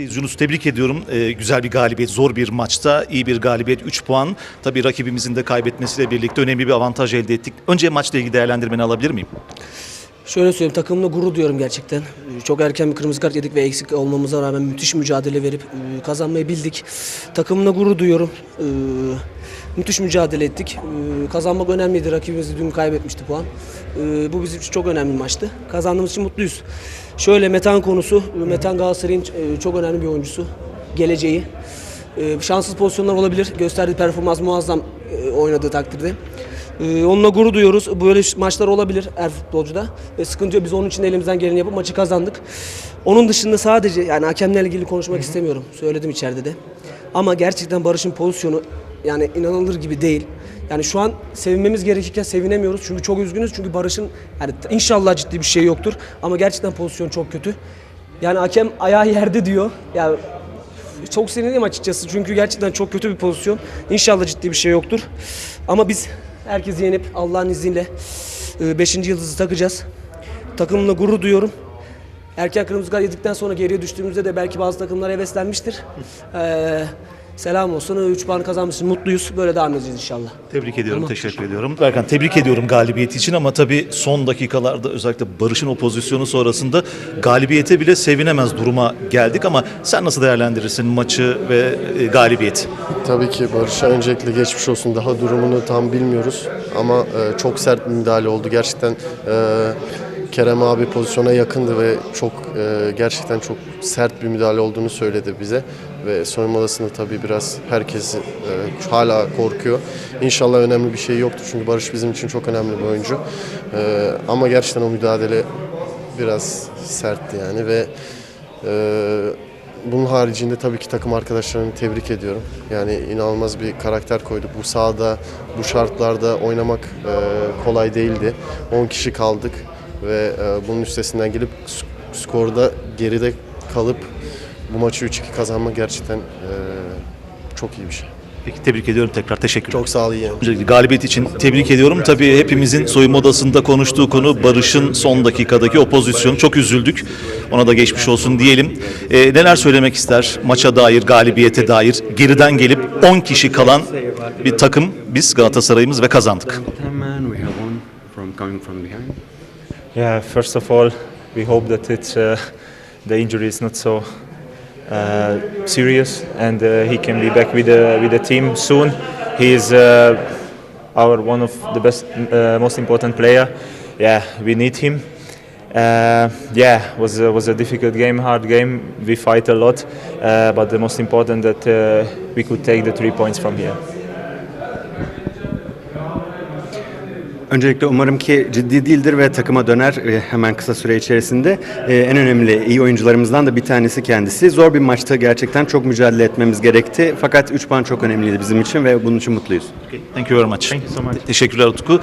birlikteyiz. Yunus tebrik ediyorum. Ee, güzel bir galibiyet, zor bir maçta. iyi bir galibiyet, 3 puan. Tabii rakibimizin de kaybetmesiyle birlikte önemli bir avantaj elde ettik. Önce maçla ilgili değerlendirmeni alabilir miyim? Şöyle söyleyeyim takımla gurur duyuyorum gerçekten. Ee, Çok erken bir kırmızı kart yedik ve eksik olmamıza rağmen müthiş mücadele verip e, kazanmayı bildik. Takımla gurur duyuyorum. Ee, Müthiş mücadele ettik. Ee, Kazanmak önemliydi. Rakibimiz dün kaybetmişti puan. Bu bizim için çok önemli maçtı. Kazandığımız için mutluyuz. Şöyle Metan konusu. Metan Galatasaray'ın e, çok önemli bir oyuncusu. Geleceği. Şanssız pozisyonlar olabilir. Gösterdiği performans muazzam e, oynadığı takdirde. Ee, onunla gurur duyuyoruz. Böyle maçlar olabilir her futbolcuda. Ve sıkıntı yok. Biz onun için de elimizden geleni yapıp maçı kazandık. Onun dışında sadece yani hakemlerle ilgili konuşmak istemiyorum. Söyledim içeride de. Ama gerçekten Barış'ın pozisyonu yani inanılır gibi değil. Yani şu an sevinmemiz gerekirken sevinemiyoruz. Çünkü çok üzgünüz. Çünkü Barış'ın yani inşallah ciddi bir şey yoktur. Ama gerçekten pozisyon çok kötü. Yani hakem ayağı yerde diyor. Ya çok sinirliyim açıkçası çünkü gerçekten çok kötü bir pozisyon. İnşallah ciddi bir şey yoktur. Ama biz herkesi yenip Allah'ın izniyle 5. yıldızı takacağız. Takımımla gurur duyuyorum. Erken kırmızı kart yedikten sonra geriye düştüğümüzde de belki bazı takımlar heveslenmiştir. Ee, selam olsun. 3 puan kazanmışsın. Mutluyuz. Böyle devam edeceğiz inşallah. Tebrik ediyorum, teşekkür ediyorum. Berkan tebrik ediyorum galibiyet için ama tabii son dakikalarda özellikle Barış'ın o pozisyonu sonrasında galibiyete bile sevinemez duruma geldik ama sen nasıl değerlendirirsin maçı ve e, galibiyeti? Tabii ki Barış'a öncelikle geçmiş olsun. Daha durumunu tam bilmiyoruz ama e, çok sert bir müdahale oldu. Gerçekten e, Kerem abi pozisyona yakındı ve çok e, gerçekten çok sert bir müdahale olduğunu söyledi bize. Ve soyunma odasında tabii biraz herkes e, hala korkuyor. İnşallah önemli bir şey yoktur çünkü Barış bizim için çok önemli bir oyuncu. E, ama gerçekten o müdahale biraz sertti yani ve e, bunun haricinde tabii ki takım arkadaşlarımı tebrik ediyorum. Yani inanılmaz bir karakter koydu. Bu sahada, bu şartlarda oynamak e, kolay değildi. 10 kişi kaldık ve e, bunun üstesinden gelip sk- skorda geride kalıp bu maçı 3-2 kazanmak gerçekten e, çok iyi bir şey. Peki tebrik ediyorum tekrar teşekkürler. Çok sağ ol iyi Öncelikle galibiyet için tebrik ediyorum. Tabii hepimizin soyunma odasında konuştuğu konu Barış'ın son dakikadaki o pozisyonu. Çok üzüldük. Ona da geçmiş olsun diyelim. Ee, neler söylemek ister maça dair, galibiyete dair? Geriden gelip 10 kişi kalan bir takım biz Galatasaray'ımız ve kazandık. Yeah, first of all, we hope that it's uh, the injury is not so uh, serious and uh, he can be back with the with the team soon. He is uh, our one of the best, uh, most important player. Yeah, we need him. Uh, yeah, was a, was a difficult game, hard game. We fight a lot, uh, but the most important that uh, we could take the three points from here. Öncelikle umarım ki ciddi değildir ve takıma döner e, hemen kısa süre içerisinde. E, En önemli iyi oyuncularımızdan da bir tanesi kendisi. Zor bir maçta gerçekten çok mücadele etmemiz gerekti. Fakat 3 puan çok önemliydi bizim için ve bunun için mutluyuz. Thank you very much. Thank you so much. Teşekkürler Utku.